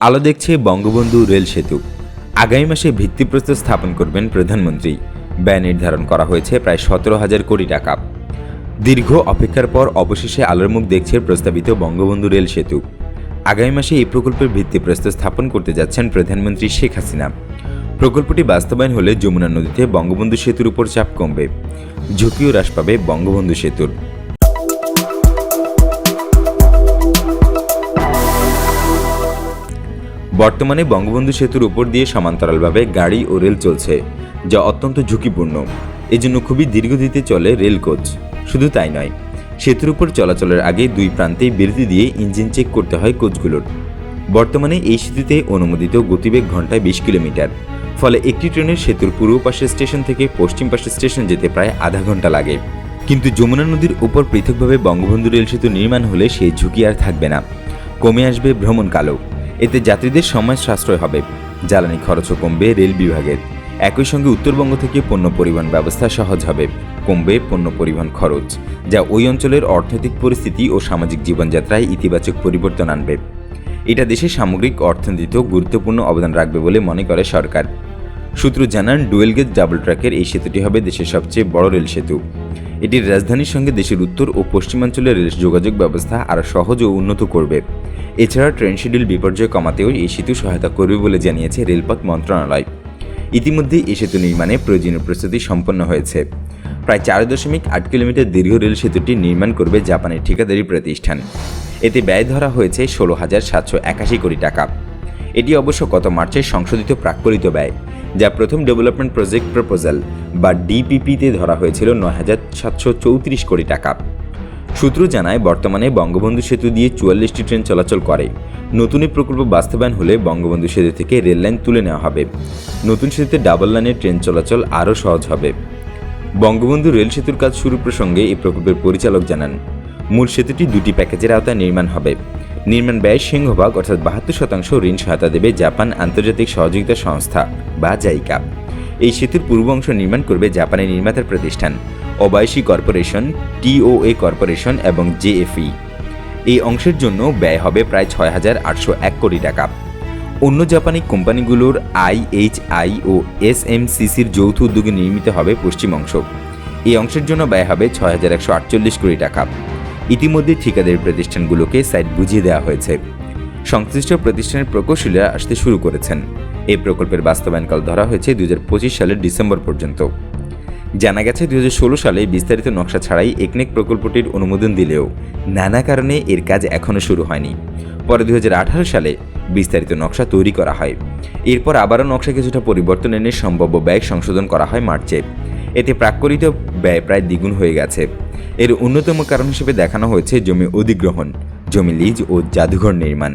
আলো দেখছে বঙ্গবন্ধু রেল সেতু। আগামী মাসে ভিত্তিপ্রস্তর স্থাপন করবেন প্রধানমন্ত্রী। ব্যয় নির্ধারণ করা হয়েছে প্রায় সতেরো হাজার কোটি টাকা। দীর্ঘ অপেক্ষার পর অবশেষে আলোর মুখ দেখছে প্রস্তাবিত বঙ্গবন্ধু রেল সেতু। আগামী মাসে এই প্রকল্পের ভিত্তিপ্রস্তর স্থাপন করতে যাচ্ছেন প্রধানমন্ত্রী শেখ হাসিনা। প্রকল্পটি বাস্তবায়ন হলে যমুনা নদীতে বঙ্গবন্ধু সেতুর উপর চাপ কমবে। ঝুঁকিও হ্রাস পাবে বঙ্গবন্ধু সেতুর। বর্তমানে বঙ্গবন্ধু সেতুর উপর দিয়ে সমান্তরালভাবে গাড়ি ও রেল চলছে, যা অত্যন্ত ঝুঁকিপূর্ণ। এজন্য খুবই দীর্ঘদিতে চলে রেল কোচ। শুধু তাই নয়, সেতুর উপর চলাচলের আগে দুই প্রান্তেই বিরতি দিয়ে ইঞ্জিন চেক করতে হয় কোচগুলোর। বর্তমানে এই সেতুতে অনুমোদিত গতিবেগ ঘন্টায় বিশ কিলোমিটার, ফলে একটি ট্রেনের সেতুর পূর্ব পাশের স্টেশন থেকে পশ্চিম পাশের স্টেশন যেতে প্রায় আধা ঘণ্টা লাগে। কিন্তু যমুনা নদীর উপর পৃথকভাবে বঙ্গবন্ধু রেল সেতু নির্মাণ হলে সেই ঝুঁকি আর থাকবে না। কমে আসবে ভ্রমণকালও। এতে যাত্রীদের সময় সাশ্রয় হবে। জ্বালানি খরচও কমবে রেল বিভাগের। একই সঙ্গে উত্তরবঙ্গ থেকে পণ্য পরিবহন ব্যবস্থা সহজ হবে। কমবে পণ্য পরিবহন খরচ, যা ওই অঞ্চলের অর্থনৈতিক পরিস্থিতি ও সামাজিক জীবনযাত্রায় ইতিবাচক পরিবর্তন আনবে। এটা দেশের সামগ্রিক অর্থনীতিতেও গুরুত্বপূর্ণ অবদান রাখবে বলে মনে করে সরকার। সূত্র জানান, ডুয়েল গেজ ডাবল ট্র্যাকের এই সেতুটি হবে দেশের সবচেয়ে বড় রেল সেতু। এটির রাজধানীর সঙ্গে দেশের উত্তর ও পশ্চিমাঞ্চলের রেল যোগাযোগ ব্যবস্থা আরও সহজ ও উন্নত করবে। এছাড়া ট্রেন শিডিউল বিপর্যয় কমাতেও এই সেতু সহায়তা করবে বলে জানিয়েছে রেলপথ মন্ত্রণালয়। ইতিমধ্যে এই সেতু নির্মাণে প্রয়োজনীয় প্রস্তুতি সম্পন্ন হয়েছে। প্রায় চার দশমিক আট কিলোমিটার দীর্ঘ রেল সেতুটি নির্মাণ করবে জাপানের ঠিকাদারি প্রতিষ্ঠান। এতে ব্যয় ধরা হয়েছে ষোলো হাজার সাতশো একাশি কোটি টাকা। এটি অবশ্য গত মার্চে সংশোধিত প্রাক্কলিত ব্যয়, যা প্রথম ডেভেলপমেন্ট প্রজেক্ট প্রপোজাল বা ডিপিপিতে ধরা হয়েছিল নয় হাজার সাতশো চৌত্রিশ কোটি টাকা। সূত্র জানায়, বর্তমানে বঙ্গবন্ধু সেতু দিয়ে চুয়াল্লিশটি ট্রেন চলাচল করে। নতুন এই প্রকল্প বাস্তবায়ন হলে বঙ্গবন্ধু সেতু থেকে রেল লাইন তুলে নেওয়া হবে। নতুন সেতুতে ডাবল লাইনের ট্রেন চলাচল আরও সহজ হবে। বঙ্গবন্ধু রেল সেতুর কাজ শুরু প্রসঙ্গে এই প্রকল্পের পরিচালক জানান, মূল সেতুটি দুটি প্যাকেজের আওতায় নির্মাণ হবে। নির্মাণ ব্যয় সিংহভাগ, অর্থাৎ বাহাত্তর শতাংশ ঋণ সহায়তা দেবে জাপান আন্তর্জাতিক সহযোগিতা সংস্থা, বা জাইকা। এই সেতুর পূর্ব অংশ নির্মাণ করবে জাপানের নির্মাতার প্রতিষ্ঠান, অবায়সী কর্পোরেশন টিওএ কর্পোরেশন এবং জেএফই এই অংশের জন্য ব্যয় হবে প্রায় ছয় হাজার আটশো এক কোটি টাকা। অন্য জাপানি কোম্পানিগুলোর আইএইচআই ও এসএমসিসির যৌথ উদ্যোগে নির্মিত হবে পশ্চিম অংশ। এই অংশের জন্য ব্যয় হবে ছয় হাজার একশো আটচল্লিশ কোটি টাকা। ইতিমধ্যে ঠিকাদের প্রতিষ্ঠানগুলোকে সাইট বুঝিয়ে দেওয়া হয়েছে। সংশ্লিষ্ট প্রতিষ্ঠানের প্রকৌশলীরা আসতে শুরু করেছেন। এই প্রকল্পের বাস্তবায়নকাল ধরা হয়েছে দু হাজার পঁচিশ সালের ডিসেম্বর পর্যন্ত। জানা গেছে, দুই হাজার ষোলো সালে বিস্তারিত নকশা ছাড়াই একনেক প্রকল্পটির অনুমোদন দিলেও নানা কারণে এর কাজ এখনও শুরু হয়নি। পরে দুই হাজার আঠারো সালে বিস্তারিত নকশা তৈরি করা হয়। এরপর আবারও নকশা কিছুটা পরিবর্তন এনে সম্ভাব্য ব্যয় সংশোধন করা হয় মার্চে। এতে প্রাক্কলিত ব্যয় প্রায় দ্বিগুণ হয়ে গেছে। এর অন্যতম কারণ হিসেবে দেখানো হয়েছে জমি অধিগ্রহণ, জমি লিজ ও জাদুঘর নির্মাণ।